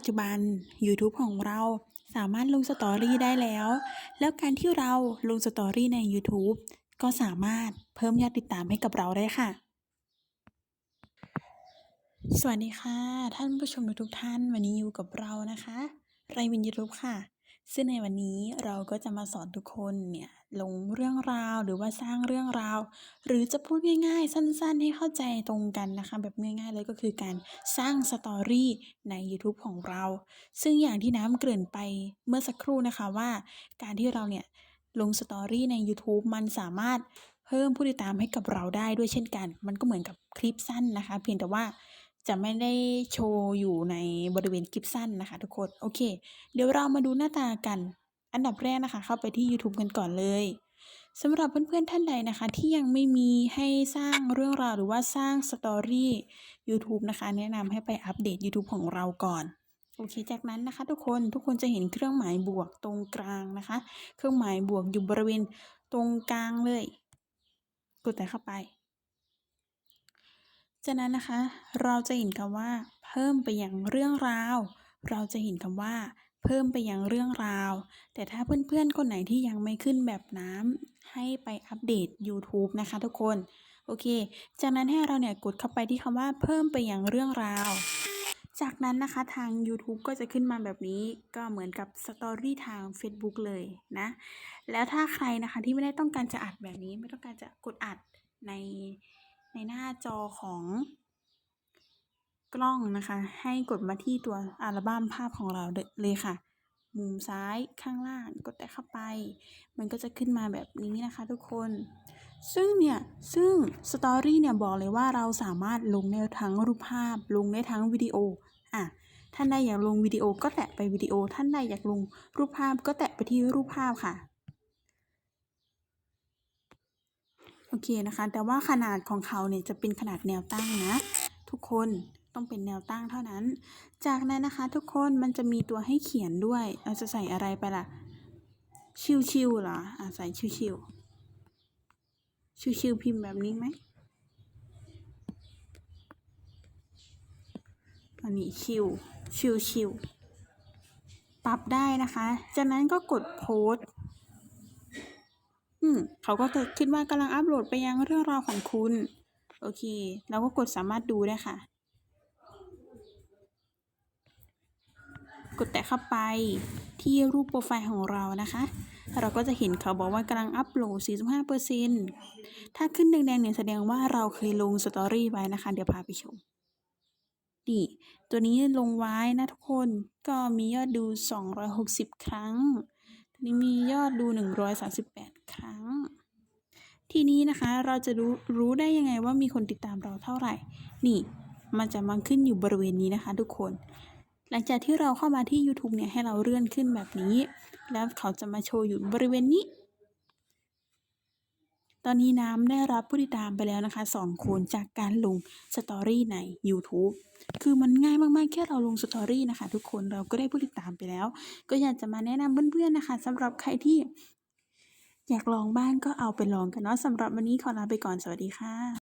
ปัจจุบัน YouTube ของเราสามารถลงสตอรี่ได้แล้ว แล้วการที่เราลงสตอรี่ใน YouTube ก็สามารถเพิ่มยอดติดตามให้กับเราได้ค่ะ สวัสดีค่ะ ท่านผู้ชมทุกท่าน วันนี้อยู่กับเรานะคะ ไรวินยูทูบค่ะ ซึ่งในวันนี้เราก็จะมาสอนทุกคนเนี่ยลงเรื่องราวหรือว่าสร้างเรื่องราว หรือจะพูดง่ายๆ สั้นๆ ให้เข้าใจตรงกันนะคะ แบบง่ายๆเลยก็คือการสร้างสตอรี่ใน YouTube ของเรา ซึ่งอย่างที่น้ำเกริ่นไปเมื่อสักครู่นะคะว่า การที่เราเนี่ยลงสตอรี่ใน YouTube มันสามารถเพิ่มผู้ติดตามให้กับเราได้ด้วยเช่นกัน มันก็เหมือนกับคลิปสั้นนะคะ เพียงแต่ว่า จะไม่ได้โชว์อยู่ในบริเวณคลิปสั้นนะคะ ทุกคน โอเค เดี๋ยวเรามาดูหน้าตากัน อันดับแรกนะคะ เข้าไปที่ YouTube กันก่อนเลยสำหรับเพื่อนๆท่านใดนะคะ ที่ยังไม่มีให้สร้างเรื่องราวหรือว่าสร้างสตอรี่ YouTube นะคะ แนะนำให้ไปอัปเดต YouTube ของเราก่อนโอเค จากนั้นนะคะ ทุกคน ทุกคนจะเห็นเครื่องหมายบวกตรงกลางนะคะ เครื่องหมายบวกอยู่บริเวณตรงกลางเลย กดแต่เข้าไป จากนั้นนะคะ เราจะเห็นคำว่า เพิ่มไปยังเรื่องราว เราจะเห็นคำว่า เพิ่มไปยังเรื่องราว แต่ถ้าเพื่อนๆ คนไหนที่ยังไม่ขึ้นแบบน้ำให้ไปอัปเดต YouTube นะคะทุกคน โอเค จากนั้นให้เราเนี่ยกดเข้าไปที่คำว่า เพิ่มไปยังเรื่องราว จากนั้นนะคะทาง YouTube ก็จะขึ้นมาแบบนี้ ก็เหมือนกับสตอรี่ทาง Facebook เลยนะ แล้วถ้าใครนะคะที่ไม่ได้ต้องการจะอัดแบบนี้ ไม่ต้องการจะกดอัดใน ในหน้าจอของกล้องนะคะ ให้กดมาที่ตัวอัลบั้มภาพของเราเลยค่ะ มุมซ้ายข้างล่างกดแต่เข้าไป มันก็จะขึ้นมาแบบนี้นะคะทุกคน ซึ่งเนี่ย ซึ่งสตอรี่เนี่ยบอกเลยว่าเราสามารถลงได้ทั้งรูปภาพ ลงได้ทั้งวิดีโอ อะ ท่านใดอยากลงวิดีโอก็แตะไปวิดีโอ ท่านใดอยากลงรูปภาพก็แตะไปที่รูปภาพค่ะ โอเคนะคะ แต่ว่าขนาดของเขาเนี่ยจะเป็นขนาดแนวตั้งนะ ทุกคนต้องเป็นแนวตั้งเท่านั้น จากนั้นนะคะ ทุกคนมันจะมีตัวให้เขียนด้วย เราจะใส่อะไรไปล่ะ ชิวๆเหรออะใส่ชิวๆชิวๆพิมพ์แบบนี้ไหมอันนี้ชิวชิวชิวปรับได้นะคะ จากนั้นก็กดโพสต์ อืมเขาก็จะขึ้นว่ากำลังอัปโหลดไปยังเรื่องราวของคุณ โอเค เราก็กดสามารถดูได้ค่ะ กดแตะเข้าไปที่รูปโปรไฟล์ของเรานะคะ เราก็จะเห็นเขาบอกว่ากำลังอัปโหลด 45%ถ้าขึ้นแดงๆเนี่ยแสดงว่าเราเคยลงสตอรี่ไว้นะคะ เดี๋ยวพาไปชมนี่ตัวนี้ลงไว้นะทุกคนก็มียอดดู 260 ครั้ง ตัวนี้มียอดดู 138 ครั้ง ทีนี้นะคะเราจะรู้รู้ได้ยังไงว่ามีคนติดตามเราเท่าไหร่ นี่มันจะมาขึ้นอยู่บริเวณนี้นะคะทุกคน หลังจากที่เราเข้ามาที่ YouTube เนี่ยให้เราเลื่อนขึ้นแบบนี้ แล้วเขาจะมาโชว์อยู่บริเวณนี้ ตอนนี้น้ำได้รับผู้ติดตามไปแล้วนะคะ2คนจากการลงสตอรี่ใน YouTube คือมันง่ายมากๆ แค่เราลงสตอรี่นะคะ ทุกคนเราก็ได้ผู้ติดตามไปแล้ว ก็อยากจะมาแนะนำเพื่อนๆนะคะสำหรับใครที่ อยากลองบ้างก็เอาไปลองกันเนาะสำหรับวันนี้ขอลาไปก่อน สวัสดีค่ะ